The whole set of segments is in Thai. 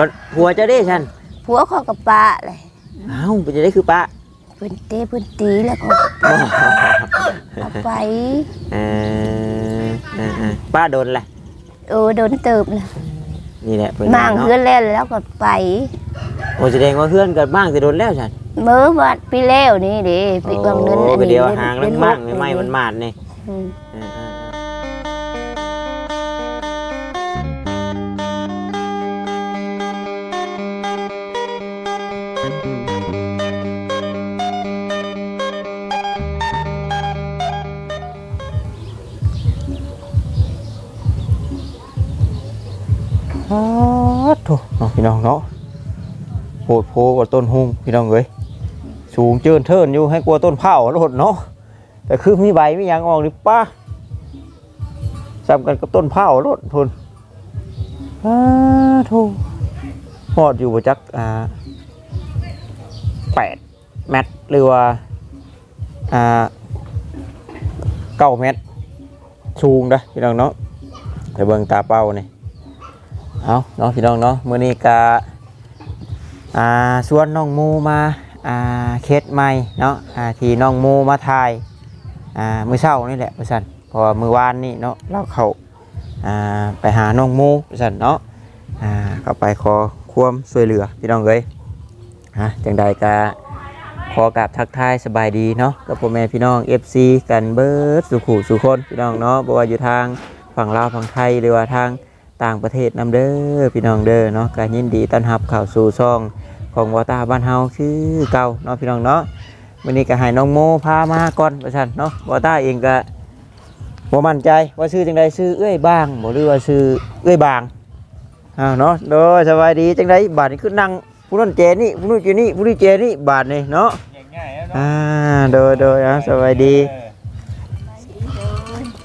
บัดผัวเจ้าเด้ฉันผัวเขากับปะเลยเอ้าเป็นจะได้คือป้าเพิ่นเตะเพิ่นตีแล้วก็เอาไปเออเออเออป้าโดนแหละเออโดนเติบนะนี่แหละเพิ่นมั่งเนาะเฮือนแล้วแล้วก็ไปโอ้แสดงว่าเพื่อนกันบ้างจะโดนแล้วฉันเมื่อวันพี่แล้วนี่เด้ปีบางนั้นโอ้อันก็นี้เดียวดือนห่างดืแล้อวนมั่งหกไม่ไหม้มันมาดนี่อืม พี่น้องเนาะโหดโพกว่าต้นฮุงพี่น้องเอ้ยสูงเจินเทินอยู่ให้กลัวต้นเผาโลดเนาะแต่คือมีใบไมีหยังออกนี่ป้าซ้ำกันกับต้นเผาโลดทนอ้าโถูหอดอยู่ประจักอ่าแปดเมตรหรือว่าอ่าเก้าเมตรสูงเด้พี่น้องเนาะไปเบิ่งตาเป้านี่ เอาเนาะพี่น้องเนาะมื้อนี้ก็อ่าชวนน้องมูมาอ่าเคสใหม่เนาะอ่าที่น้องมูมาถ่ายอ่ามื้อเช้านี่แหละว่าซั่นเพราะว่ามื้อวานนี่เนาะเราเข้าอ่าไปหาน้องมูว่าซั่นเนาะอ่าก็ไปขอความช่วยเหลือพี่น้องเอ้ยฮะจังใดก็ขอกราบทักทายสบายดีเนาะกับพ่อแม่พี่น้อง FC กันเบิร์ดสุขุสุคนพี่น้องเนาะบ่ว่าอยู่ทางฝั่งลาวฝั่งไทยหรือว่าทาง ต่างประเทศนำเด้อพี่น้องเด้อเนาะการยินดีต้อนรับเข้าสู่ช่องของวอตาบ้านเฮาคือเก่าเนาะพี่น้องเนาะวันนี้ก็ให้น้องโมพามาก่อนประชันเนาะวอตาเองก็บ่มั่นใจว่าชื่อจังใดชื่อเอ้ยบางบ่หรือว่าชื่อเอ้ยบางอ้าวเนาะโดยสบายดีจังใดบาดนี้คือนั่งผู้นั้นเจนี่ผู้นู้นเจนี่ผู้นี้เจนี่บาดนี่เนาะง่ายๆแล้วเนาะอ่าโดยโดยอะสบายดี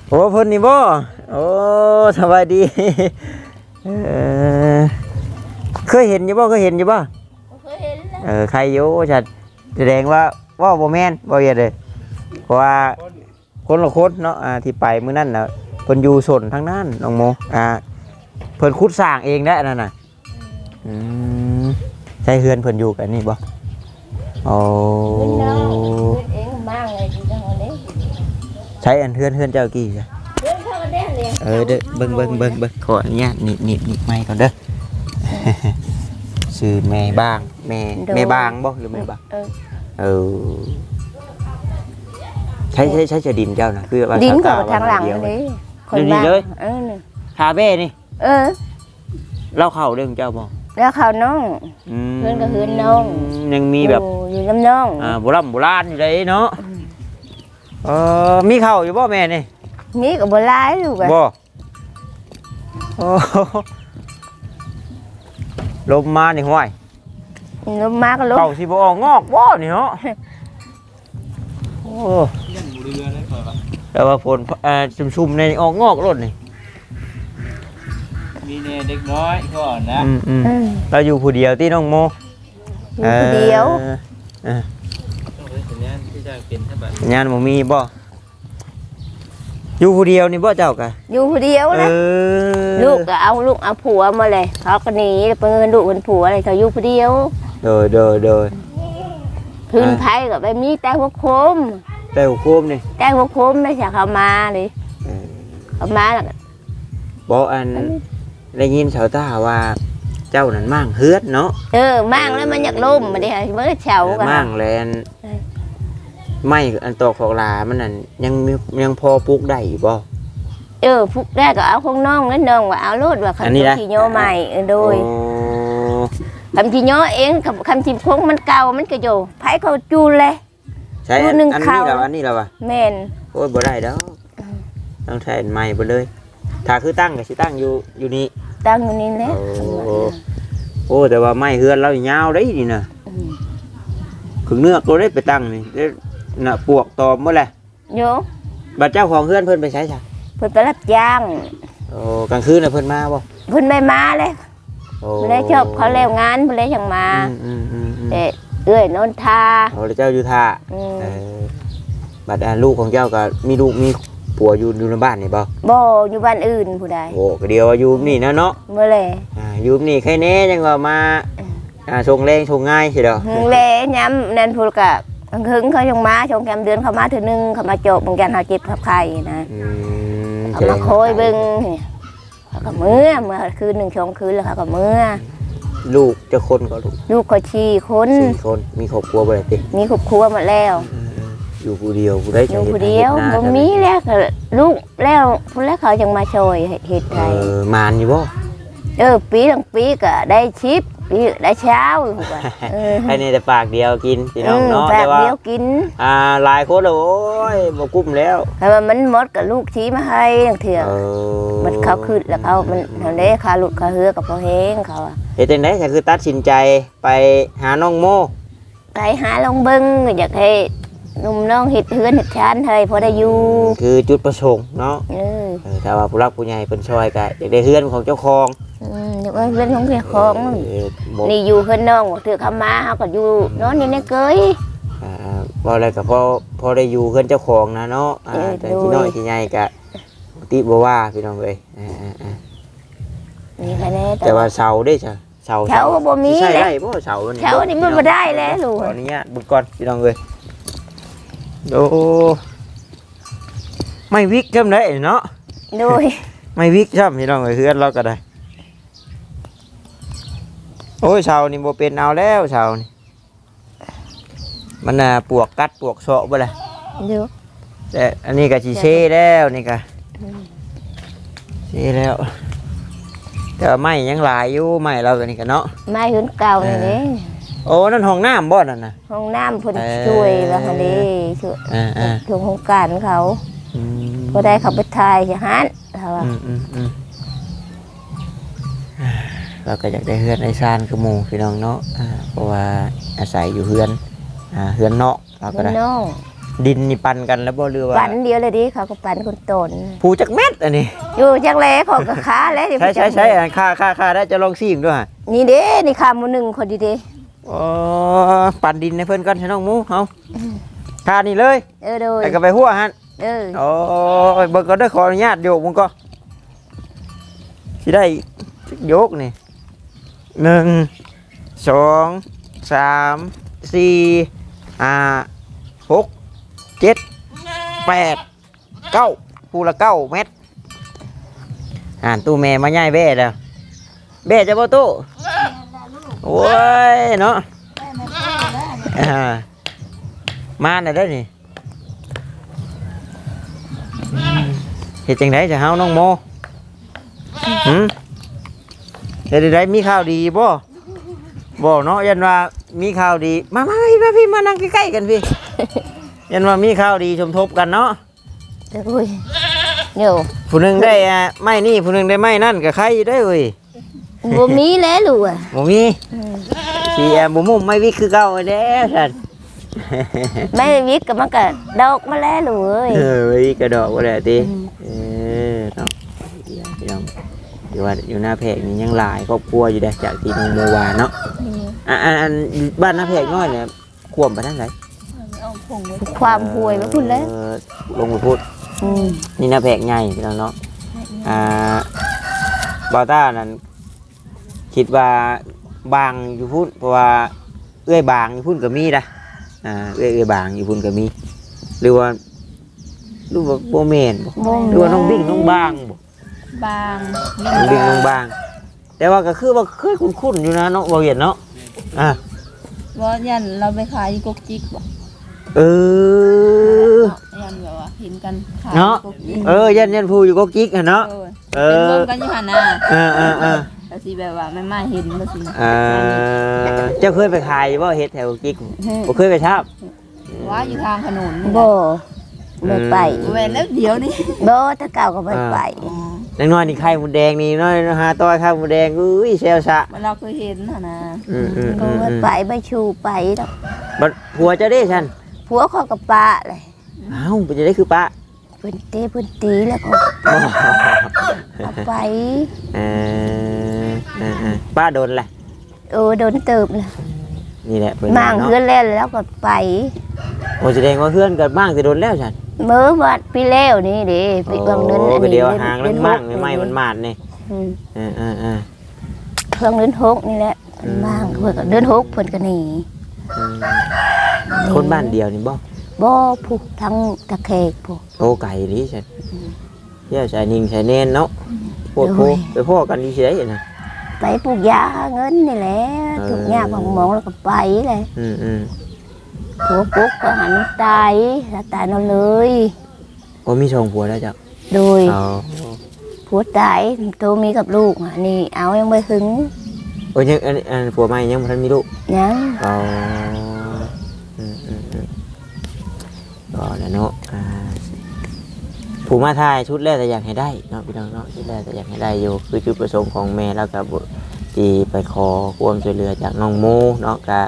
โอ้เพิ่นนี่บ่ โอ้สบายดีเออเคยเห็นอยู่บ่เคยเห็นอยู่บ่เคยเห็นแล้วเออใครอยู่ฉันแสดงว่าว่าบ่แม่นบ่เฮ็ดเลยเพราะว่าคนละคนเนาะอ่าที่ไปมื้อนั้นน่ะเพิ่นอยู่สนทางนั้นน้องโมอ่าเพิ่นขุดสร้างเองได้อันนั่นน่ะอืมใช่เฮือนเพิ่นอยู่กันนี่บ่โอ้เพิ่นเนาะเพิ่นเองมั่งเลยที่จังหวัดนี้ใช้อันเฮือนเฮือนเจ้ากี่จ้ะ เลี้ยงเออเด้อเบิ่งเบิ่งเบิ่งเบิ่งขออนุญาตหนีบหนีบหนีบไม้ก่อนเด้อชื่อแม่บ้างแม่แม่บางบ่หรือแม่บางเออเออใช้ใช้ใช้จะดินเจ้านะคือว่าดินชก็วทางหลังเดียวนี่เดี๋ยวนี้เลยเออนี่ทาเบ้นี่ เออเล่าเข่าเรื่องเจ้าบ่แล้วเขาน้องอืมเพื่อนก็เฮือนน้องยังมีแบบอยู่อยู่น้ำน้องอ่าโบราณโบราณอยู่เลยเนาะเออมีเข่าอยู่บ่แม่นี่ มีกับบัวลายลูกอะบ่โอ้ลมมานี่ห้วยลมมาก็ลมเข่าสิบ่ออกงอกบ่นี่เนาะโอ้ยังบุเรือเลยก่อนวะแต่ว่าฝนเอ่อชุ่มๆในออกงอกรถนี่มีเนี่ยเด็กน้อยก่อนนะอืมอืมอืมเราอยู่ผู้เดียวที่น้องโมอยู่คนเดียวเออต้องเป็นสัญญาณที่จะเป็นถ้าแบบสัญญาณบ่มีบ่ อยู่ผู้เดียวนี่บ่เจ้ากะอยู่คนเดียวเอนะอลูกก็เอาลูกเอาผัวมาเลยเขาก็หนีไปเงินลูกเป็นผัวอะไรเขาอยู่คนเดียวโดยโดยโดยพื้นอ่าไผ่ก็ไปมีแต่หัวโคม แต่หัวโคมนี่แต่หัวโคมไม่ใช่เขามาเลยเออเขามาแล้วก็ บ่อันได้ยินชาวตาว่าเจ้านั่นมั่งเฮือดเนาะเออมั่งแล้วมันอยากล่มมาดิค่ะเมื่อเช้ากัน มั่งแลนเออ ไม่อันตอกของลามันนั่นยังมียังพอปลูกได้อยู่บ่ เออพวกแรกก็เอาของน้องแล้วน้องว่าเอาโลดว่าอันนี้คำนะที่โยใหม่เออโดยโอ้คำที่โยเองกับคำที่พงมันเก่ามันก็อยู่ไผ่เขาจูนเลย ใช่อันดูหนึ่งอันนี้ข้าวแล้วอันนี้แล้วว่ะแม่น โอ้ยบ่ได้ดอกต้องใช้อันใหม่เบ่เลย ถ้าคือตั้งก็สิตั้งอยู่อยู่นี่ ตั้งอยู่นี่แหละโอ้ โอ้แต่ว่าไม้เฮือนเรายาวได้นี่นะอืมขึงเนื้อกเราได้ไปตั้งนี่ได้ น่ะปวกตอมหมดแหละโยบัดเจ้าของเฮือนเพิ่นไปใช้จ้ะเพิ่นไปรับจ้างโอ้กลางคืนน่ะเพิ่นมาบ่เพิ่นไม่มาเลยโอ้เพิ่นได้ชอบเขาแล้วงานเพิ่นเลยยังมาอืมอืมอืมอืมแต่เอ้ยนนทาโอ้แล้วเจ้าอยู่ท่าอืมเออบัดอ่าลูกของเจ้าก็มีลูกมีผัวอยู่อยู่ในบ้านนี่บ่บ่อยู่บ้านอื่นผู้ใดโอ้ก็เดียวอยู่นี่นะเนาะเมื่อแลอ่าอยู่นี่ใครแน่จังว่ามาอ่าส่งแรงส่งง่ายสิเด้อ หึงแลย้ำนั่นพูดกั บหึงเขาชงมาชงแกมเดือนเขามาเถือนึงเขามาโจกเหมือนกันเขาเจ็บขับไข่นะอืมเขามาโคอยเบิ่งเนี่ยเขาก็เมื่อเมื่อคืนหนึ่งชงคืนแล้วเขาก็เมื่อลูกจะคนก็ลูกลูกเขาชีคนสี่คนมีครอบครัวบ่ได้ติมีครอบครัวหมดแล้วอืมอยู่ผู้เดียวผู้ใดอจะยู่ฮ็คนเดียวฮ็บ่นามีแล้วก็ลูกแล้วพุ่นแล้วเขาจังมาช่วยเฮ็ดเอไทยอมานอยู่บ่เออปีทั้งปีก็ได้ชิป ปีได้เช้าอยู่ว่าเออให้ในแต่ปากเดียวกินพี่น้องเนาะแบแต่บว่าเดียวกิน อ่าหลายคนแล้วโอ้ยบ่กุ้มแล้วแต่ว่ามันหมดกับลูกชี้มาให้ทั้งเถื่อเออมันเขาขึ้นแล้วเขามันทางได้คาหลุดคาเฮือกับพอแห้งเขาอะเฮ็ดจังได๋ก็คือตัดสินใจไปหาน้องโมไปหาลองเบิ้งอยากให้หนุ่มน้องเห็ดเฮือนเห็ดชานเฮ้ยพอได้อยู่คือจุดประสงค์เนาะเออเออถ้าว่าผู้รักผู้ใหญ่เพิ่นช่วยก็อยากได้เฮือนของเจ้าของ อืมอยากว่าเรื่องของเจ้าของ เออบ่นี่อยู่เพื่อนน้องบอกถือเขามาเขาก็อยู่นอนนี่ในเกย อ่าบ่อะไรก็พอพอได้อยู่เฮือนเจ้าของนะเนาะอ่าเออแต่โดยที่น้อยที่ใหญ่ก็ติบ่ว่าพี่น้องเอ้ยอ่าๆนี่แค่นี้ๆแต่ว่าเสาเด้จ้ะเสาเช้าก็บ่มีใช่เลยได้บ่เสานี่เช้านี่มันบ่ได้แล้วลูก ขออนุญาตบุกก่อนพี่น้องเอ้ยโดไม่วิกจำได้เนาะ โดยไม่วิกจำพี่น้องเอ้ยเฮือนเราก็ได้ โอ้ยเสานี่บ่เป็นเอาแล้วเสานี่มันน่ะปวกกัดปวกเสาะบ่ล่ะเดี๋ยวแต่อันนี้ก็สิเซ่แล้วนี่ก็เซ่แล้วแต่ว่าไม้ยังหลายอยู่ไม้เราก็นี่ก็เนาะไม้หืนเก่านี่เด้โอ้นั่นห้องน้ำบ่นั่นน่ะห้องน้ำเพิ่นเออช่วยว่าหั่นเด้ช่วยอ่าอ่าช่วงโครงการเขาอืมบ่ได้เขาไปถ่ายสิฮันเขาว่าอืมอืมอืม เราก็อยากได้เฮือนในซานคือหมู่พี่น้องเนาะอ่าเพราะว่าอาศัยอยู่เฮือนอ่าเฮือนเนาะเราก็เพิ่นได้น้องดินนี่ปันกันแล้วบ่หรือว่าปันเดียวเลยดิเขาก็ปันคนตนผูจักเม็ดอันนี้อยู่จักแลเขาก็ค้าแล้วดิใช่ใช่ใช่อันค่าค่าค่าได้จะลองซิมด้วยฮะนี่เด้นี่ค่าหมื้อหนึงคนดีเด้อ๋อปันดินให้เพิ่นก่อนใช่น้องหมูเฮาค่านี่เลยเออโดยแล้วก็ไปหัวหั่นเออโอ้ยเบิ่งก็ได้อขออนุญาตโยกมึงก็สิได้โยกนี่ หนึ่งสองสามสี่ห้าหกเจ็ดแปดเก้าคูละเก้าเม็ดอ่านตู้แม่มาย่ายเบ้แล้วเบ้จะบ่ตู้โอ้ยเนาะอ่ามาหน่อยได้อนี่เฮ็ดจังไดจะเฮาน้องโมหืมเฮ็ดจังไดมีข่าวดีบ่บ่เนาะยันว่ามีข่าวดี มามาพี่มาพี่มานั่งใกล้ๆกันพี่ ยันว่ามีข่าวดีสมทบกันเนาะเดี๋ยวอุ้ยเดี๋ยวผู้หนึงได้อะไม้นี่ผู้หนึงได้ไม้นั่นก็ใครอยู่ได้เว้ยบ่มีแล้วลูกอะบ่มีอืมสิแอมบ่มุมไม่วิคือเก่าแด้ซั่นไม่วิกก็มันก็ดอกมาแล้วลูกเอ้ยเออไว้กระดอกบ่ได้ติอืมเออเนาะ พี่น้องอยู่ว่าอยู่หน้าแพกนี่ยังหลายครอบครัวอยู่เด้อจากที่น้องโมวาเนาะอะอันอันบ้านน้าแพกน้อยเนี่ยขวมไปทางไหนความห่วยมาพุ่นแล้วเออลงไปพูดอืมนี่น้าแพกใหญ่พี่น้องเนาะอ่าบอต้านั้นคิดว่าบางอยู่พุ่นเพราะว่าเอื้อยบางอยู่พุ่นก็มีนะอ่าเอื้อยเอื้อยบางอยู่พุ่นก็มี หรือว่าหรือว่าโบเมนบ่บ่หรือว่าน้องบิ่งน้องบางบ่ บางน้องบิ่งน้องบาง แต่ว่าก็คือว่าเคยคุ้นๆอยู่นะเนาะบ่เห็นเนาะอ่าว่ายันเราไปขายอยู่กกจิกบ่เออยันแบบว่าเห็นกันขายเนาะกกจิกเออยันยันพูอยู่ก็กิ๊กอะเนาะเออเอเป็นอวงกันอยู่หั่นน่ะเออเออเออแต่สิแบบว่าแม่มาเห็นบ่สิเออเจ้าเคยไปขายบ่เฮ็ดแถวกิ๊กบ่เคยไปทับว่าอยู่ทางถนนนี่บ่บ่ไปแหวนแล้วเดี๋ยวนี่บ่แตะเก่าก็บ่ไป อ๋อนังน้อยนี่ไข่หมูแดงนี่น้อยหาต้อยไข่หมูแดงอุ้ยเซลซะมันเราเคยเห็นหั่นน่ะอืมอืม ก็อืมว่าอืมไปบ่ชูไปดอกบัดผัวเจ้าได้ฉันผัวเขากับป้าเลยอ้าวเป็นจะได้คือป้าเพิ่นเตะเพิ่นตีแล้วก็เอาไป เออเออเออป้าโดนแหละ เออโดนเติบนะ นี่แหละเพิ่นมั่งเนาะเฮือนแล้วแล้วก็ไปโอ้แสดงว่าเพื่อนกับมั่งจะโดนแล้วฉันเมื่อวันพี่แล้วนี่เด้ปีบางเดือนโอ้อันก็นี้เดียวดือนหางดืแล้อวนมั่งหกไม่มันมาดนี่อืมเออเออเออเพิ่งเดือนหกนี่แหละอืมบ้างเพิ่นก็เดือนหกเพิ่นก็หนีอืมคนบ้านเดียวนี่บ่บ่ผู้ทั้งตะแคกผู้โตไก่นี่ใช่เที่ยวชายนิงชายเนนเนาะพวกโอ้พวกยไปพ่อกันดีเฉยนะ ไปปลูกยาหาเงินนี่แหละเออทุกยากของหมองแล้วก็ไปเลยอืมอืมผัวปุ๊กก็หันตายแล้วตายนอนเลย โอ้มีชงผัวแล้วจ้ะโดยเอาผัวตายตัวมีกับลูกอะนี่เอายังไม่ถึงโอ้ยยังอันอันผัวใหม่ยังบ่ทันมีลูก ยัง เอาอืมอืมอืมก็แล้วเนาะอ่า ผู้มาทายชุดแรกแต่อยากให้ได้เนาะพี่น้องเนาะชุดแรกแต่อยากให้ได้อยู่คือจุดประสงค์ของแม่แล้วก็บุที่ไปขอความช่วยเหลือจากน้องโมเนาะก็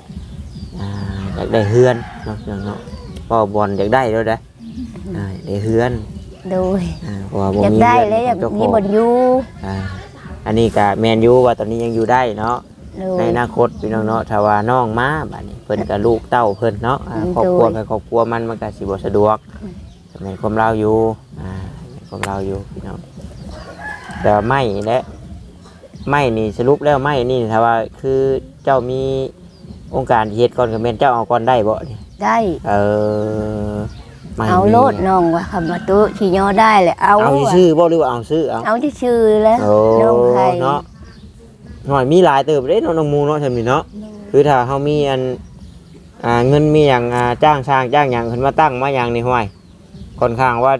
อ่าอยากได้เฮือนเนาะพี่น้องเนาะพ่อบอลอยากได้ด้วยนะอ่าได้เฮือนโดยอ่าเพราะว่าบ่อยากมีได้เฮือนแล้วอยากเจ้ามีของบนอยู่อ่าอันนี้ก็แมนยูว่าตอนนี้ยังอยู่ได้เนาะโดในยอนาคตพี่น้องเนาะถ้าว่าน้องมาบัดนี้เพิ่นกับลูกเต้าเพิ่นเนาะอ่าอืมครอบครัวโดยกับครอบครัวมันมันก็สิบ่สะดวก แม่นความเราอยู่อ่าแม่นความเราอยู่พี่น้องแต่ว่าไม่และไม่นี่สรุปแล้วไม่นี่ถ้าว่าคือเจ้ามีองค์การเฮ็ดก่อนก็แม่นเจ้าเอาก่อนได้บ่นี่ได้ เออไม่เอามีโลดน้องว่าคำว่าตู้ชียอได้เลยเอาเอาว่ะชื่อบ่หรือว่าเอาซื้อเอาเอาที่ชื่อแล้วโอ้น้องไทยเนาะหน่อยมีหลายเติบเด้เนาะน้องหมูเนาะซั่นนี่เนาะ คือถ้าเขามีอันอ่าเงินมีอย่างอ่าจ้างช่างจ้างอย่างขึ้นมาตั้งมาอย่างนี่ห้วย ค่อนข้างว่า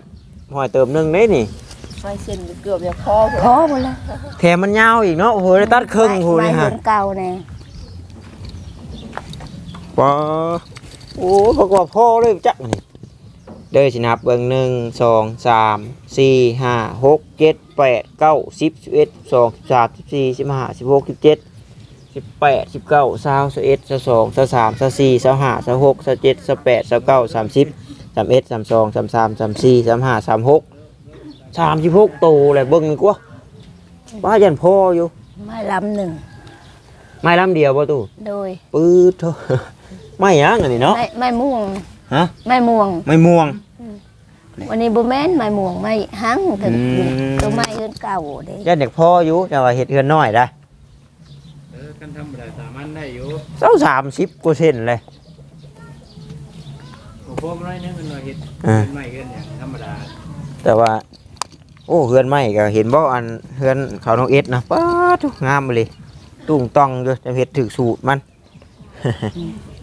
ห้วยเติมหนึงเด้นี่ไฟเส้นเกือบจะพอพอหมดแล้วแถมมันยาวอีกเนาะโอ้โหได้ตัดครึ่งพูนี่ไม่ฮะถึงเก่าแน่ว้าโอ้บอกว่าพ่อเลยจักนี่เด้อสินับเบิ่งหนึ่งสองสามสี่ห้าหกเจ็ดแปดเก้าสิบสิบเอ็ดสิบสองสิบสามสิบสี่สิบห้าสิบหกสิบเจ็ดสิบแปดสิบเก้าสาวสิบเอ็ดสิบสองสิบสามสิบสี่สิบห้าสิบหกสิบเจ็ดสิบแปดสิบเก้าสามสิบ สามเอ็ดสามสองสามสามสามสี่สามห้าสามหกสามสิบหกโตเลยเบิ่งนี่กว่าว่ายันพ่ออยู่ไม่ลำหนึ่งไม่ลำเดียวป่ะตู่โดยปื๊ดเถอะไม่ยังอันนี้เนาะไม่ไม่ม่วงฮะไม่ม่วงไม่ม่วง วันนี้บุแม่นไม่ม่วงไม่หังถึงอืมตัวไม่เอินเก่าเด้ยันเด็กพ่ออยู่แต่ว่าเห็ดเฮือนน้อยได้เออกันทำได้สามันได้อยู่เจ้าสามสิบกว่าเซนเลย โอ้พวกน้อยนึงมันว่าเฮ็ดอ่า เป็นไม่เฮ็ดอย่างธรรมดาแต่ว่า โอ้เฮือนไม่ก็เห็นบ่อันเฮือนเขาน้องเอ็ดนะป้าดทุกงามเลยตุ้งต้องอยู่จะเห็ดถึกสูตรมัน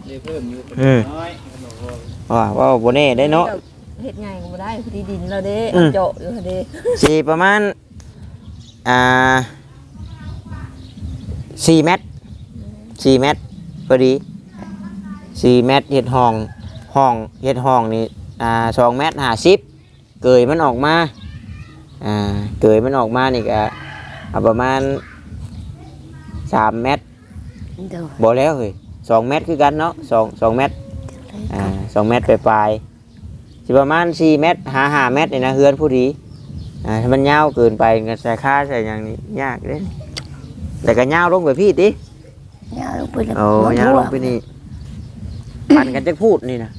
ได้เพิ่มอยู่เป็นอืม น้อยขนมพวกว่าว่าโบเน่ได้เนาะ เฮ็ดไงก็บ่ได้พอดีดินเราเด้อืม เจาะอยู่เด้สีประมาณ อ่าสี่เมตรสี่เมตรพอดีสี่เมตรเห็ดห้อง ห้องเห็ดห้องนี่อ่าสองเมตรห้าสิบเกยมันออกมาอ่าเกยมันออกมานี่ก็เอาประมาณสามเมตรโดยบอแล้วเฮ้ยสองเมตรคือกันเนาะสองสองเมตรอ่าสองเมตรไปปลายๆสิประมาณสี่เมตรหาห้าเมตรนี่นะเฮือนผู้ดีอ่าถ้ามันยาวเกินไปก็ใส่ค่าใส่อย่างนี้ยากเลยแต่ก็ยาวลงไปพี่ติยาวลงไปแล้วโอ้ยาวลงไปนี่ปั่นกันจะพูดนี่นะ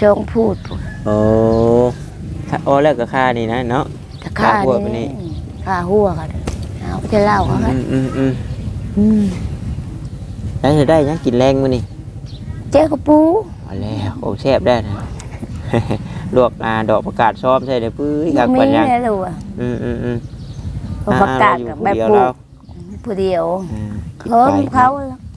ชงพูดพูดโอ้ถ้าโอ้แล้วก็ค่านี่นะเนาะ แต่ข้าค่าหัวไปนี่ นี่ข้าหัวกันเอาไปจะเล่าเขาอืกันมอืมอืมอืมแล้วจะได้ยังกินแรงมื้อนี่เจ๊กระปูเอาแล้วโอ้แซ่บได้นะ ลวกอ่าดอกประกาศซ้อมใช่เด้อปื้ยคักมีปันยังแน่ลูกอะอืมอืมอืมเขาประกาศกับแบบอ่ปลูเรากผู้เดียวอ่าเพิ่มเขาแล้วอืมอืม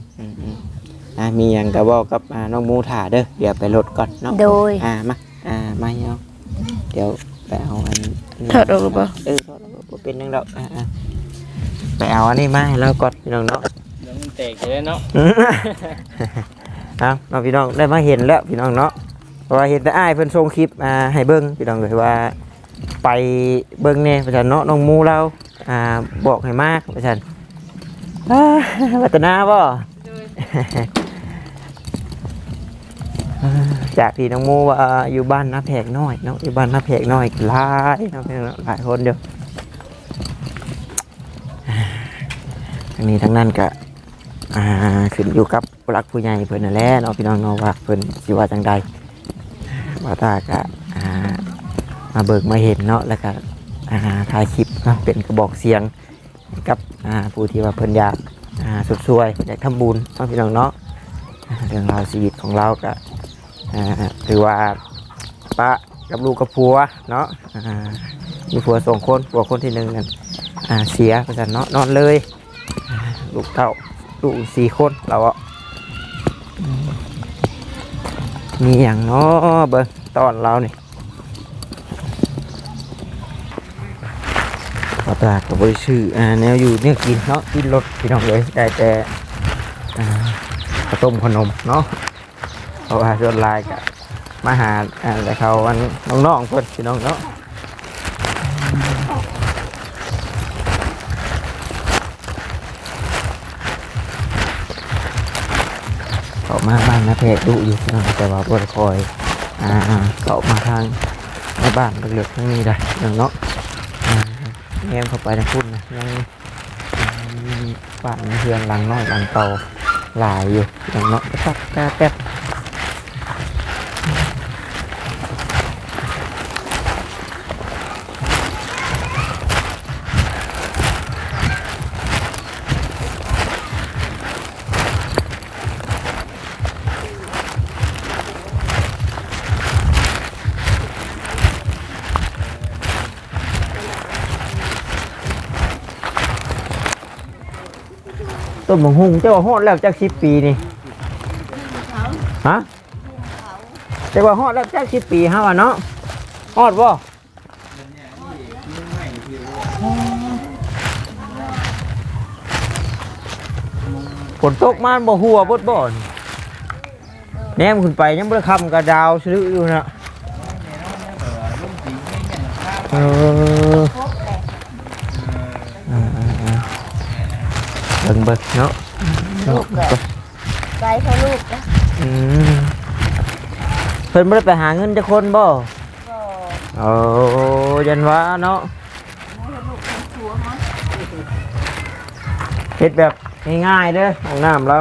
อ่ามีอย่างกระบอกกับอ่าน้องหมูถ่าเด้อเดี๋ยวไปลดก่อนเนาะโดยอ่ามาอ่ามาเอาเดี๋ยวไปเอาอันนี้ถอดออกหรือเปล่า เออถอดออกบ่เป็นนังดอกอ่าอ่าไปเอาอันนี้มาให้เราก่อนพี่น้องเนาะ เดี๋ยวมันแตกเลยเนาะเอาเราพี่น้องได้มาเห็นแล้วพี่น้องเนาะเพราะว่าเห็นแต่อ้ายเพิ่นส่งคลิปมาให้เบิ่งพี่น้องเลยว่า ไปเบิ่งเนี่ยประชันเนาะน้องหมูเราอ่าบอกให้มากประชันอ่าวัฒนาบ่ จากที่น้องโมว่าอยู่บ้านน้าแพกน้อยเนาะอยู่บ้านน้าแพกน้อยหลายเนาะพี่น้องหลายคนเดียวทั้งนี้ทั้งนั้นก็อ่าขึ้นอยู่กับผู้หลักผู้ใหญ่เพิ่นนั่นแหละเนาะพี่น้องเนาะว่าเพิ่นสิว่าจังใดบาตาก็อ่ามาเบิกมาเห็นเนาะแล้วก็อ่าถ่ายคลิปเนาะเป็นกระบอกเสียงกับอ่าผู้ที่ว่าเพิ่นอยากอ่าสุดสวยอยากทำบุญเนาะพี่น้องเนาะเรื่องราวชีวิตของเราก็ ถือว่าป้ากับลูกกับผัวเนาะมีผัวสองคนผัวคนที่หนึ่งนั่นอ่าเสียไปกันเนาะนอนเลย ลูกเต้าลูกสี่คนเราอะมีอย่างเนาะเบิ้งตอนเรานี่ขอตลาดกับบริชื่ออ่าแนวอยู่เนี่ยกินเนาะกินรถพี่น้องเลยได้แต่ข้าวต้มขนมเนาะ ราะว่าส่วนหลายกับมาหาอ่าแต่เขาวันน้องๆเพื่อนพี่น้องเนาะเขามาบ้านนะเพจดุอยู่พี่น้องแต่ว่าบริคอยอ่าเขามาทางในบ้านเลือกทั้งนี้ได้พี่น้องเนาะแง้มเข้าไปในพุ่นนะยังยังมีบ้านเพื่อนหลังน้อยหลังเก่าหลายอยู่พี่น้องเนาะแป๊บแป๊บแป๊บ ต้นมะฮุงเจ้าว่าฮอดแล้วจากสิบปีนี่ฮะเจ้าว่าฮอดแล้วจากสิบปีฮะวะเนาะฮอดบ่ฝนตกมานบ่หัวบดบ่อนแนมขึ้นไปยังบ่ได้คำกระดาวซื้ออยู่นะเออ เบิ่งเบิ่งเนาะลูกก็ไปเขาลูกนะอืมเพิ่นบ่ได้ไปหาเงินจักคนบ่ก็โอ้ยันว่าเนาะเฮ็ดแบบง่ายๆเด้อห้องน้ำเรา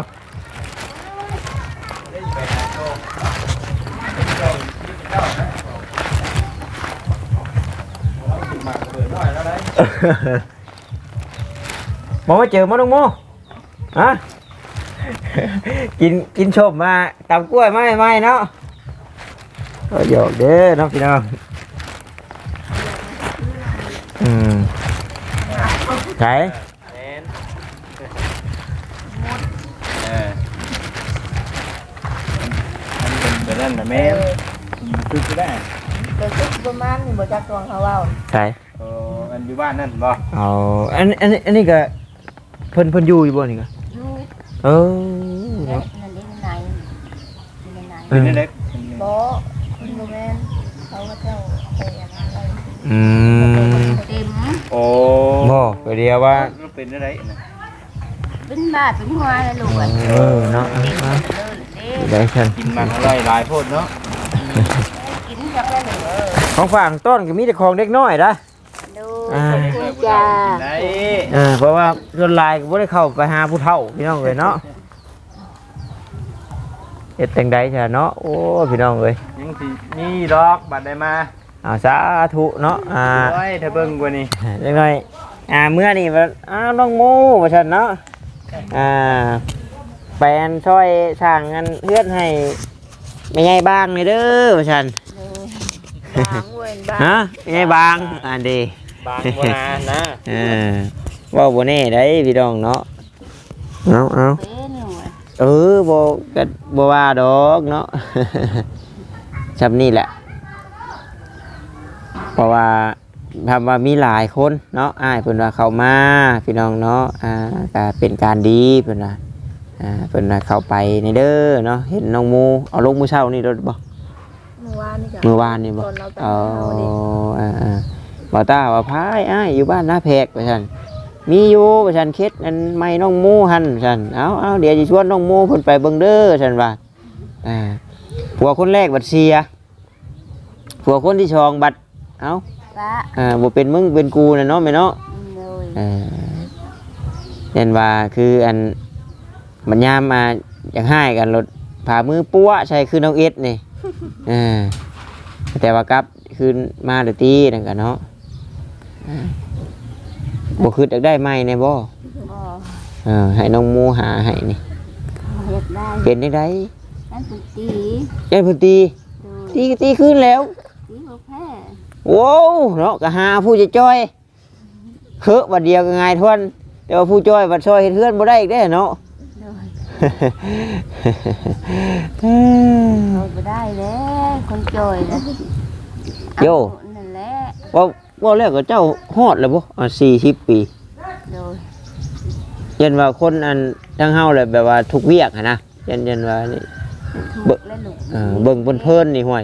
หมอมาเจอมาน้องโม ฮะกินกินชมมาตำกล้วยไม่ไม่เนาะก็หยอกเด้อน้องพี่น้องอืมใช่แมนเออมันเป็นแบบนั้นนะแม่นคือก็ได้เกิดขึ้นประมาณนี่บ่จักตวงเขาเว้าใช่เอออันอยู่บ้านนั่นบ่เอาอันอันนี้อันนี้ก็เพิ่นเพิ่นอยู่อยู่บ่นี่ก็ลูก เออนั่เนาะนนี่ไหนนี่ไหนเออเป็นเล็กบ่คุณบ่แม่นเขาก็เจ้าไปอย่างนั้นเลยอืมเต็มโอ้บ่ไปเดียวว่ามันเป็นอะไรนะเป็นบาดเป็นหัวเลยลูกอะเออเนาะเอาเอาเออเด้ได้ฉันกินมันอะไรหลายโพดเนาะกินจักได้เลยเออของฝากต้นก็มีแต่ของเด็กน้อยนะดู อ่าขอบคุณจ้าได้เออเพราะว่าส่วนหลายก็บ่ได้เข้าไปหาผู้เฒ่าพี่น้องเลยเนาะเฮ็ดจังได๋ซะเนาะโอ้พี่น้องเอ้ยยังสินี่ดอกบัดได้มาเอาสาธุเนาะอ่าโอ้ยถ้าเบิ่งกว่านี้จังหน่อยอ่าเมื่อนี่ว่าอ้าวน้องโมว่าซั่นเนาะอ่าแปลนช่วยสร้างงานเฮือนให้แม่ใหญ่บ้างนี่เด้อว่าซั่นบางเว้นบางฮะแม่ใหญ่บางอันดี บางบ่นานนะเออเว่าบ่แน่ได้พี่น้องเนาะเอาเอาเป็นอยู่อะเออบ่ก็บ่ว่าดอกเนาะจำนี่แหละ เพราะว่าทำว่ามีหลายคนเนาะอ้ายเพิ่นว่าเข้ามาพี่น้องเนาะอ่าก็เป็นการดีเพิ่นว่าอ่าเพิ่นว่าเข้าไปในเด้อเนาะเห็นน้องหมูเอาลงมื้อเช้านี่รถบ่เมื่อวานนี่จ้ะเมื่อวานนี่บ่ตอนเราไปเอาเอา ดิอ่าอ่าบ่ตาว่าพายอ้ายอยู่บ้านนาแพกว่าซั่นมีอยู่ว่าซั่นเค็ดอันไม่น้องหมูหั่นว่าซั่นเอาเอาเดี๋ยวสิชวนน้องหมูเพิ่นไปเบิ่งเด้อซั่นว่าอ่าผัวคนแรกบัดเสียผัวคนที่สองบัดเอ้าละอ่าบ่เป็นมึงเป็นกูน่ะเนาะแม่เนาะเลยเออเห็นว่าคืออันมันยามมาอยากให้กันรถผ่ามือปั้วใช่คือน้องเอ็ดนี่เออแต่ว่ากลับคืนมาเดี๋ยวตีนั่นกันเนาะอ่า บ่คืออยากได้ไหมในบ่บ่เออให้น้องหมูหาให้นี่อยากได้เป็นได้ไดนั่นเป็นตียันเพิ่นตีดูตีก็ตีคืนแล้วตีบ่แพ้โว้วเนาะก็หาผู้จะจ้อยเฮ้อบัดเดียวก็ง่ายทวนแต่ว่าผู้จ้อยบัดซอยเฮ็ดเฮือนบ่ได้อีกเด้อเนาะดูเอาบ่ได้แล้วคนจอยนะโยเอานั่นแหละว่า ว่าแล้วก็เจ้าฮอดแล้วบ่อ่า40ปีดูยันว่าคนอันทั้งเฮาเลยแบบว่าทุกเวียกหั้นนะยันยันว่านี่ถูกและลูกเออเบิ่งเพิ่นๆนี่ห่วย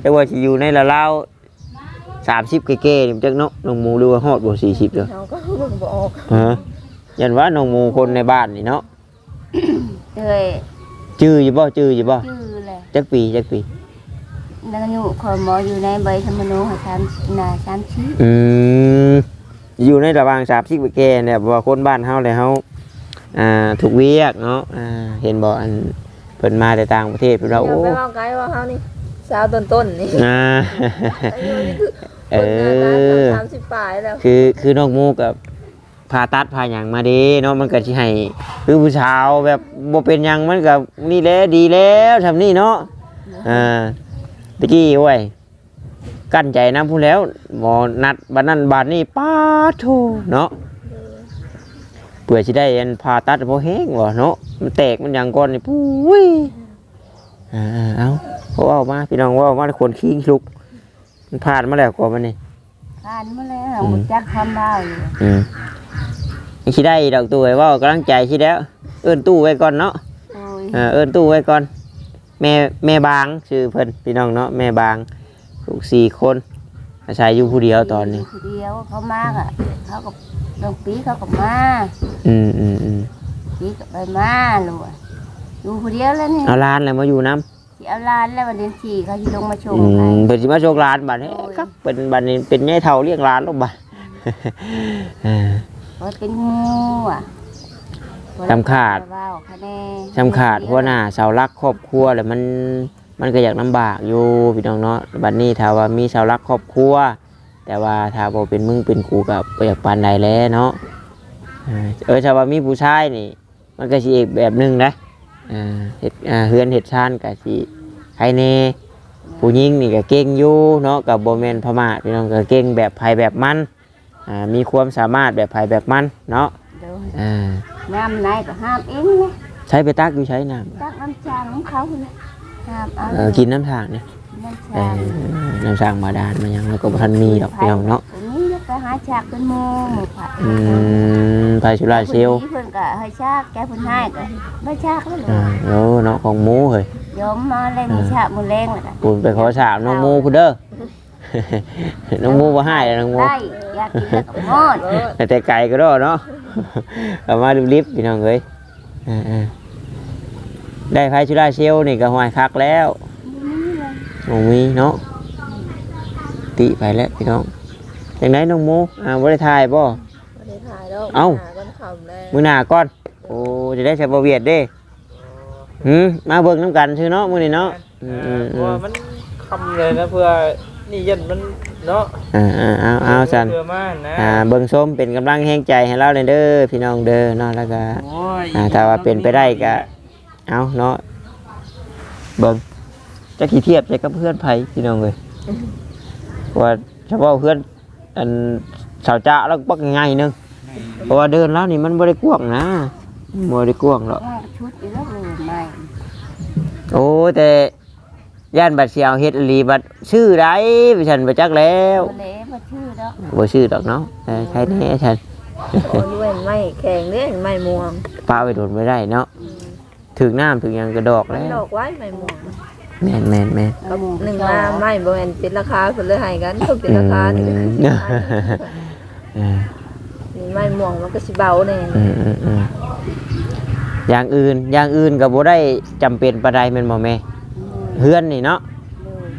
แต่ว่าสิอยู่ในละลาว30เก้ๆนี่จักเนาะน้องหมูหรือว่าฮอดบ่40เด้อเราก็ลูกบ่ออกฮะยันว่าน้องหมูคนในบ้านนี่เนาะเอ้ยจื้ออยู่บ่จื้ออยู่บ่ชื่อแหละจักปีจักปี นักอยู่ขอหมออยู่ในใบธรรมนูญสามนาสามชีอืมอยู่ในระหว่าง30เก้เนี่ยเพราะว่าคนบ้านเฮาเลยเฮาอ่าทุกเวียกเนาะอ่าเห็นบ่อันเพิ่นมาแต่ต่างประเทศเพิ่นว่าอย่าโอ้ไปว่าไกลว่าเฮานี่สาวต้นๆนี่อ่า อายุนี่คือเอคนงานอสามสิบปลายแล้วคือคือน้องมูกับผ่าตัดผ่าหยังมาเด้เนาะมันก็สิให้คือผู้ชาวแบบบ่เป็นหยังมันก็นี่แหละดีแล้วทำนี่เนาะอ่า ตะกี้โอ้ยกั้นใจนํพู้นแล้วหมอนัดบัดนั้นบัดนี้ป้าโทเนาะเพื่อสิได้อันผ่าตัดบ่แห้งบ่เนาะมันแตกมันหยังก่อนนี่ปุ้ยอ่าๆเอาเขาเอามาพี่น้องเว่ามาคนขี้ลุก มันผ่านมาแล้วกว่ามันนี่ผ่านมาแล้วหมดจักทำได้อยู่อืมนี่คิดได้ดอกตู้ไว้เว่ากำลังใจคิดแล้ว เอิ้นตู้ไว้ก่อนเนาะโอ้ยเออเอิ้นตู้ไว้ก่อน แม่แม่บางชื่อเพิ่นพี่น้องเนาะแม่บางลูกสี่คนอาศัยอยู่ผู้เดียวตอนนี้ ผู้เดียวเขามากอะเขากับลงปีเขากับมาอืมอืมอืมปีกับไปมาลูกอะอยู่ผู้เดียวแล้วนี่เอาหล้านอะไรมาอยู่น้สิเอาหลานแล้ววันเดือนสี่เขาจะลงมาชำมอืใครมเพิ่นสิมาโชคหลานบัดนี้โอ้ยครับเป็นบัดนี้เป็นแม่เฒ่าเลี้ยงหลานลูกบัดเออว่าเป็นงูอะ จำขาด ว้าวคะแนนจำขาดหัวหน้าเสาหลักครอบครัวแล้วมันมันก็อยากลำบากอยู่พี่น้องเนาะบัดนี้ถ้าว่ามีเสาหลักครอบครัว แต่ว่าถ้าบ่เป็นมึงเป็นกูกับบ่อยากปานใดแล้วเนาะเออเออถ้าว่ามีผู้ชายนี่ มันก็สิอีกแบบหนึงนะอ่าเฮ็ดอ่าเฮือนเฮ็ดชานก็สิใครแน่ผู้หญิงนี่ก็เก่งอยู่เนาะกับบ่แม่นพม่าพี่น้องก็เก่งแบบไผแบบมันอ่ามีความสามารถแบบไผแบบมันเนาะเดี๋ยวอ่า น้ำไหนก็ห้ามเองนะใช้ไปตักอยู่ใช้น้ำตักน้ำจางของเขาเลยห้ามเอาเออกินน้ำทางเนี่ยน้ำเอจางอน้ำทางบาดาลมันยังแล้วก็บ่ทันมีดอกพี่น้องเนาะตัวนี้จะไปหาฉากเป็นหมูหมูผัดอืมไผสุราเซลลคนนี้เพิ่นก็ให้ฉากแกเพิ่นให้ก็ไม่ฉากแล้วเหรอ่าอโอ้เนาะของหมูเฮ้ยยอมมาเล่นฉากมือแรงเลยนะปุ่นไปขอสาวน้องหมูพุ่นเด้อ น้องหมูบ่ให้แล้วน้องหมู ได้อยากกินแล้วก็หมดแต่ไก่ก็ได้เนาะ เอามาลิบๆพี่น้องเอ้ยอ่าๆได้ไผสุราเซลลนี่ก็หอยคักแล้วบ่มีเนาะติไปแล้วพี่น้องจังไดน้องหมูอ่าบ่ได้ถ่ายบ่บ่ได้ถ่ายแล้วเอ้าหก้อนคำแล้วมื้อหน้าก่อนโอ้จะได้ใช้บ่เวียดเด้หืมมาเบิ่งน้ำกันซื่อเนาะมื้อนี้เนาะอืมเพราะว่ามันคำเลยนะเพื่อนี่ยันมัน เนาะๆอ่าๆเอาเอาซันเพื่อมานะอ่าเบิ่งส้มเป็นกำลังแห่งใจให้เราเลยเด้อพี่น้องเด้อเนาะแล้วก็โอ้ยอ่าถ้าว่าเป็นไปได้ก็เอาเนาะเบิ่งจะกี่เทียบใจกับเพื่อนไผพี่น้องเลยว่าเฉพาะเพื่อนอันสาวจ้าแล้วปักง่ายๆนึงเพราะว่าเดินแล้วนี่มันบ่ได้กว้างนะบ่ได้กว้างหรอกว่าชุดอยู่แล้วเลยไม่โอ้แต่ ย่านบัดเสียวเฮ็ดอีหลีบัดชื่อใดไปฉันไปจักแล้วบ่เลยบ่ชื่อดอกบ่ชื่อดอกเนาะเออใครแน่ฉันโอ้ด้วยไม่แข็งเด้ไม่ม่วงป้าไปโดนไม่ได้เนาะถึงน้ำถึงหยังกระดอกมัแล้นวดอกไว้ไม่ม่วงแม่นแม่นแม่นกับหนึ่งมาไม่บ่แม่นเป็นราคาเพิ่นเลยให้กันเพิ่นเป็นราคานี่ก็คืออืมเออนี่ไม่ม่วงมันก็สิเบาแน่อืมอืมอืมอย่างอื่นอย่างอื่นก็บ่ได้จำเป็นปานใดแม่นบ่แม่ เฮือนนี่เนาะ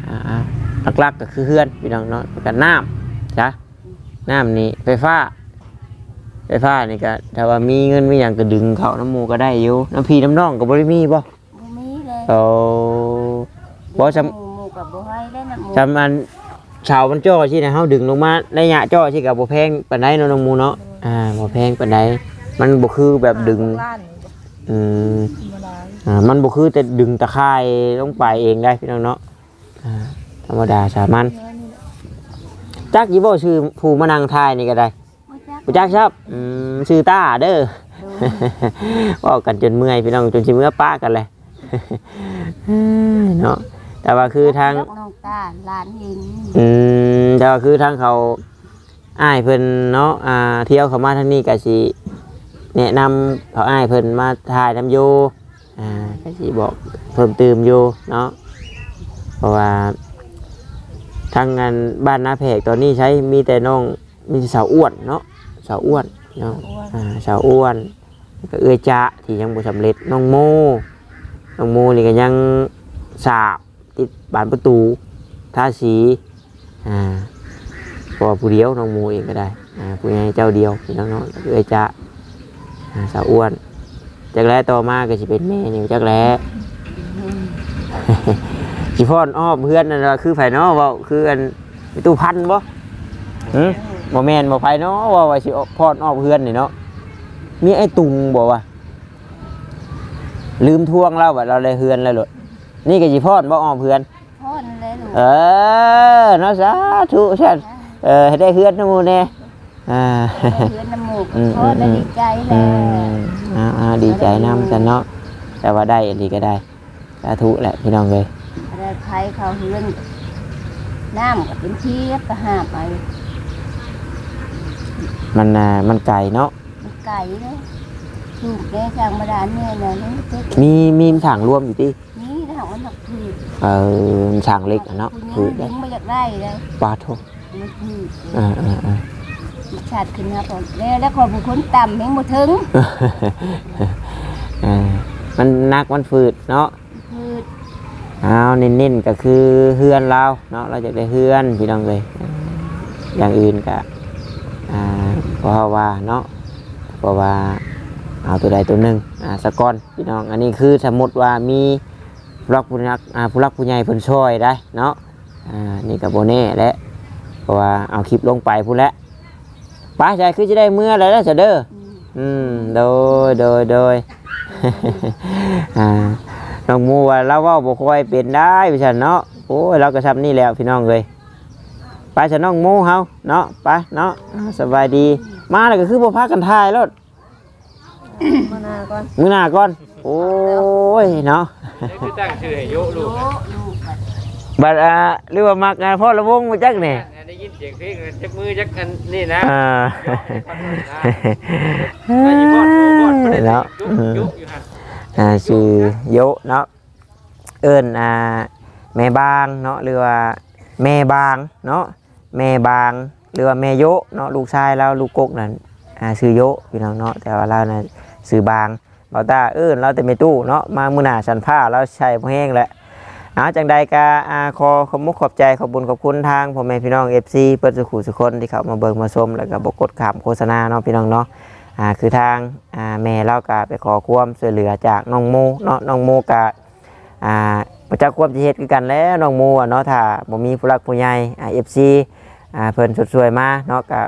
อ่าๆหลักๆก็คือเฮือนพี่น้องเนาะแล้วก็น้ำจ้ะน้ำนี่ไฟฟ้า ไฟฟ้านี่ก็ถ้าว่ามีเงินมีหยังก็ดึงเข้าน้ำหมูก็ได้อยู่น้ำพี่น้ำน้องก็บ่ได้มีบ่บ่มีเลยเอาบ่จำหมู่หมู่กับบ่ให้ได้น้ำหมูจำมันเสามันจ่อที่นะเฮาดึงลงมาในหยะจ่อที่กับบ่แพงปานใดเนาะน้องหมูเนาะอ่าบ่แพงปานใดมันบ่คือแบบดึงล้านนี่บ่อืมธรรมดา อ่ามันบ่คือแต่ดึงตะข่ายลงไปเองได้พี่น้องเนาะอ่าธรรมดาสามัญจักอยู่บ่ชื่อผู้มานั่งทายนี่ก็ได้บ่จักบ่จักครับอืมชื่อตาเด้อเว้ากันจนเมื่อยพี่น้องจนสิเมื่อป้ากันเลยเนาะแต่ว่าคือทางยกน้องตาหลานเองอืมแต่ว่าคือทางเขาอ้ายเพิ่นเนาะอ่าเที่ยวเข้ามาทางนี้ก็สิแนะนำเขาอ้ายเพิ่นมาถ่ายนำอยู่ อ่าก็สิบอกเพิ่มเติมอยู่เนาะเพราะว่าทางงานบ้านนาแพกตอนนี้ใช้มีแต่น้องมีแต่สาวอ้วนเนาะสาวอ้วนเนาะอ่าสาวอ้วนแล้วก็เอื้อยจะที่ยังบ่สำเร็จน้องโมน้องโมนี่ก็ยังสาบติดบานประตูทาสีอ่าพอผู้เดียวน้องหมูเองก็ได้อ่าผู้ใหญ่เจ้าเดียวพี่น้องเนาะแล้วก็เอ้ยจะอ่าสาวอ้วน จากแร้ต่อมาก็จะเป็นแม่นี่จากแร้จีพ่อนอ้อมเพื่อนนั่นล่ะคือไผเนาะเว่าคืออันมีตู้พันบ่หืมบ่แม่นบ่ไผเนาะว่าว่าสิพ่อนอ้อมเพื่อนนี่เนาะมีไอ้ตุงบ่วะลืมทวงเราว่าเราเลยเฮือนแล้วโลดนี่ก็สิพ่อนบ่อ้อมเพื่อนพ่อนั่นแหละลูกเออเนาะสาธุฉันเออให้ได้เฮือนนะหมูเนี่ย อ่าเพื่อนน้ำหมูกอืมพ่อได้ดีใจแล้วอ่าดีใจน้ำกันเนาะแต่ว่าได้อันนี้ก็ได้สาธุแหละพี่น้องเลยได้ไผเขาเฮือนน้ำก็เป็นเชียบก็หาไป มันอ่ามันไก่เนาะมันไก่เลยถูกแก่จางบาดาลเนี่ยนะมีมีถังรวมอยู่ที่นี่ถ้าหากมันหนักถือเออถังเล็กเนาะคือได้งมาจากได้เลยปลาทมันถืออ่าอ่า อ่าชาติขึ้นมาก่อนแล้วแล้วขอบุคคลต่ำยังบ่ถึงอ่ามันนักมันฝืดเนาะคือเอาเน้นๆก็คือเฮือนเราเนาะเราจะได้เฮือนพี่น้องเลยอย่างอื่นก็อ่าเพราะว่าเนาะเพราะว่าเอาตัวใดตัวหนึ่งอ่าสะก้อนพี่น้องอันนี้คือสมมติว่ามีผู้รักผู้นักอ่าผู้รักผู้ใหญ่เพิ่นช่วยได้เนาะอ่านี่กับโบเน่แหละเพราะว่าเอาคลิปลงไปพูดแล้ว ป้าใจคือจะได้เมื่อไรแล้วจะเด้ออืมโดยโดยโดยอ่าน้องหมูว่าเราเว่าบ่ค่อยเป็นได้พี่ฉันเนาะโอ้ยเราก็ทำนี่แล้วพี่น้องเลยไปฉันน้องหมูเฮาเนาะไปเนาะอ่าสบายดี มาแล้วก็คือบ่พากันถ่ายรถมาหน้าก่อนมื้อหน้าก่อนโอ้ยเนาะนี่คือตั้งชื่อให้โยลูกโอ้ลูกบัดบัดอ่าหรือว่ามักงานพ่อละวงมาจักนี่ได้ยิน เสียงเพลงจักมือจักอันนี่นะอ่าไปยี่บอดบอดเนาะยุกอยู่ฮะอ่าชื่อโยเนาะเอิ้นอ่าแม่บางเนาะหรือว่าแม่บางเนาะแม่บางหรือว่าแม่โยเนาะลูกชายเราลูกกกนั่นอ่าชื่อโยพี่น้องเนาะแต่ว่าเราน่ะชื่อบางบ่ตาเอิ้นเราแต่ไม่ตู้เนาะมามื้อหน้าสันผ้าเราใช้บ่แห้งแล้ว เอาจังใดก็อ่าขอขอบมุกขอบใจขอบบุญขอบคุณทางพ่อแม่พี่น้อง FC เปิดสุขุสุคนที่เขามาเบิ่งมาชมแล้วก็บกดขามโฆษณาเนาะพี่น้องเนาะอ่าคือทางอ่าแม่เราก็ไปขอความช่วยเหลือจากน้องโมเนาะน้องโมก็อ่าประจักความที่เฮ็ดคือกันแล้วน้องโมอะเนาะถ้าบ่มีผู้หลักผู้ใหญ่อ่า FC อ่าเพิ่นช่วยมาเนาะก็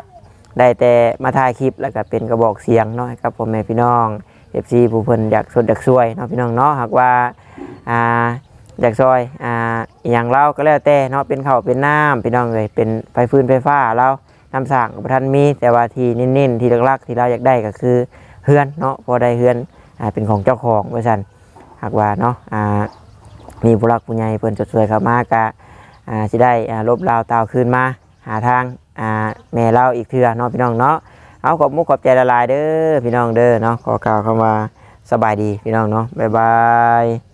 ได้แต่มาถ่ายคลิปแล้วก็เป็นกระบอกเสียงเนาะให้กับพ่อแม่พี่น้อง FC ผู้เพิ่นอยากสดอยากช่วยเนาะพี่น้องเนาะหากว่าอ่า อยากซอยอ่าอย่างเราก็แล้วแต่เนาะเป็นข้าวเป็นน้ำพี่น้องเลยเป็นไฟฟืนไฟฟ้าเราน้ำสั่งกับท่านมีแต่ว่าที่เน้นๆที่หลักๆที่เราอยากได้ก็คือเฮือนเนาะพอได้เฮือนอ่าเป็นของเจ้าของว่าซั่นหากว่าเนาะอ่ามีผู้รักผู้ใหญ่เพิ่นจดช่วยเข้ามากะอ่าสิได้อ่าลบราวตาวคืนมาหาทางอ่าแม่เราอีกเทื่อเนาะพี่น้องเนาะเอาขอบมุกขอบใจละลายเด้อพี่น้องเด้อเนาะขอกล่าวคำว่าสบายดีพี่น้องเนาะบ๊ายบาย